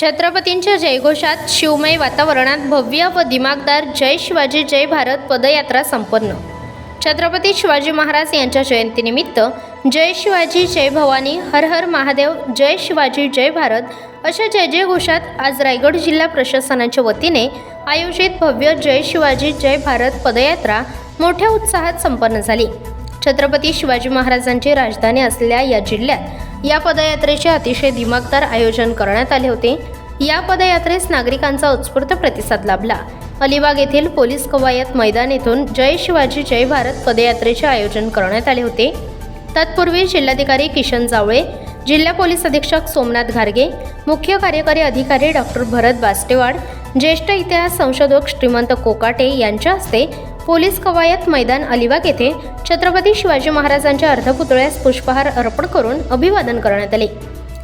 छत्रपतींच्या जयघोषात शिवमय वातावरणात भव्य व दिमागदार जय शिवाजी जय भारत पदयात्रा संपन्न. छत्रपती शिवाजी महाराज यांच्या जयंतीनिमित्त जय शिवाजी जय भवानी हर हर महादेव जय शिवाजी जय भारत अशा जय जय घोषात आज रायगड जिल्हा प्रशासनाच्या वतीने आयोजित भव्य जय शिवाजी जय भारत पदयात्रा मोठ्या उत्साहात संपन्न झाली. छत्रपती शिवाजी महाराजांची राजधानी असलेल्या या जिल्ह्यात या पदयात्रेचे अतिशय दिमागदार आयोजन करण्यात आले होते. या पदयात्रेस नागरिकांचा उत्स्फूर्त प्रतिसाद लाभला. अलिबाग येथील पोलीस कवायत मैदान येथून जय शिवाजी जय भारत पदयात्रेचे आयोजन करण्यात आले होते. तत्पूर्वी जिल्हाधिकारी किशन जावळे जिल्हा पोलीस अधीक्षक सोमनाथ घारगे मुख्य कार्यकारी अधिकारी डॉक्टर भरत बास्टेवाड ज्येष्ठ इतिहास संशोधक श्रीमंत कोकाटे यांच्या हस्ते पोलीस कवायत मैदान अलिबाग येथे छत्रपती शिवाजी महाराजांच्या अर्धपुतळ्यास पुष्पहार अर्पण करून अभिवादन करण्यात आले.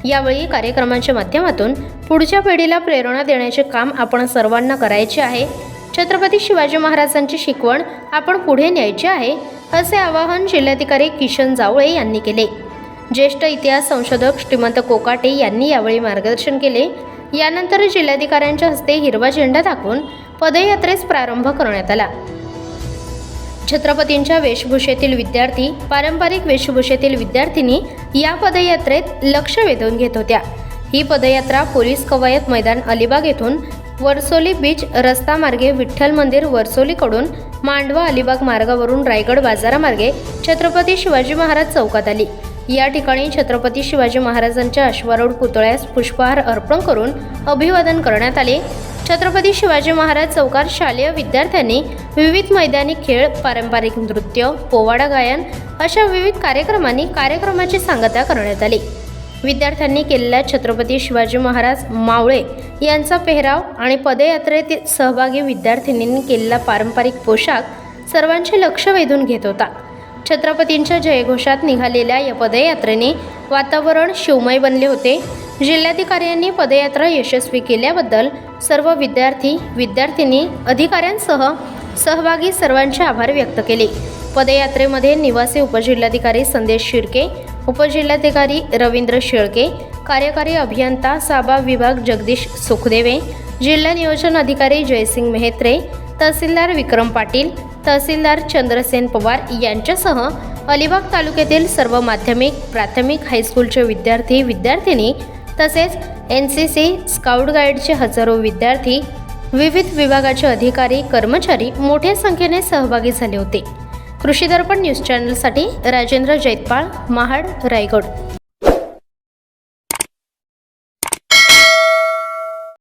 यावेळी कार्यक्रमांच्या माध्यमातून पुढच्या पिढीला प्रेरणा देण्याचे काम आपण सर्वांना करायचे आहे. छत्रपती शिवाजी महाराजांची शिकवण आपण पुढे न्यायची आहे असे आवाहन जिल्हाधिकारी किशन जावळे यांनी केले. ज्येष्ठ इतिहास संशोधक श्रीमंत कोकाटे यांनी यावेळी मार्गदर्शन केले. यानंतर जिल्हाधिकाऱ्यांच्या हस्ते हिरवा झेंडा दाखवून पदयात्रेस प्रारंभ करण्यात आला. छत्रपतींच्या वेशभूषेतील विद्यार्थी पारंपरिक वेशभूषेतील विद्यार्थिनी या पदयात्रेत लक्ष वेधून घेत होत्या. ही पदयात्रा पोलीस कवायत मैदान अलिबाग येथून वरसोली बीच रस्ता मार्गे विठ्ठल मंदिर वरसोलीकडून मांडवा अलिबाग मार्गावरून रायगड बाजारामार्गे छत्रपती शिवाजी महाराज चौकात आली. या ठिकाणी छत्रपती शिवाजी महाराजांच्या अश्वारूढ पुतळ्यास पुष्पहार अर्पण करून अभिवादन करण्यात आले. छत्रपती शिवाजी महाराज चौकात शालेय विद्यार्थ्यांनी विविध मैदानी खेळ पारंपरिक नृत्य पोवाडा गायन अशा विविध कार्यक्रमांनी कार्यक्रमाची सांगता करण्यात आली. विद्यार्थ्यांनी केलेल्या छत्रपती शिवाजी महाराज मावळे यांचा पेहराव आणि पदयात्रेत सहभागी विद्यार्थिनींनी केलेला पारंपरिक पोशाख सर्वांचे लक्ष वेधून घेत होता. छत्रपतींच्या जयघोषात निघालेल्या या पदयात्रेने वातावरण शिवमय बनले होते. जिल्हाधिकाऱ्यांनी पदयात्रा यशस्वी केल्याबद्दल सर्व विद्यार्थी विद्यार्थिनी अधिकाऱ्यांसह सहभागी सर्वांचे आभार व्यक्त केले. पदयात्रेमध्ये निवासी उपजिल्हाधिकारी संदेश शिर्के उपजिल्हाधिकारी रवींद्र शेळके कार्यकारी अभियंता साबा विभाग जगदीश सुखदेवे जिल्हा नियोजन अधिकारी जयसिंग मेहत्रे तहसीलदार विक्रम पाटील तहसीलदार चंद्रसेन पवार यांच्यासह अलिबाग तालुक्यातील सर्व माध्यमिक प्राथमिक हायस्कूलचे विद्यार्थी विद्यार्थिनी तसेच एन सी सी स्काउट गाईडचे हजारो विद्यार्थी विविध विभागाचे अधिकारी कर्मचारी मोठ्या संख्येने सहभागी झाले होते. कृषी दर्पण न्यूज चॅनलसाठी राजेंद्र जैतपाळ महाड रायगड.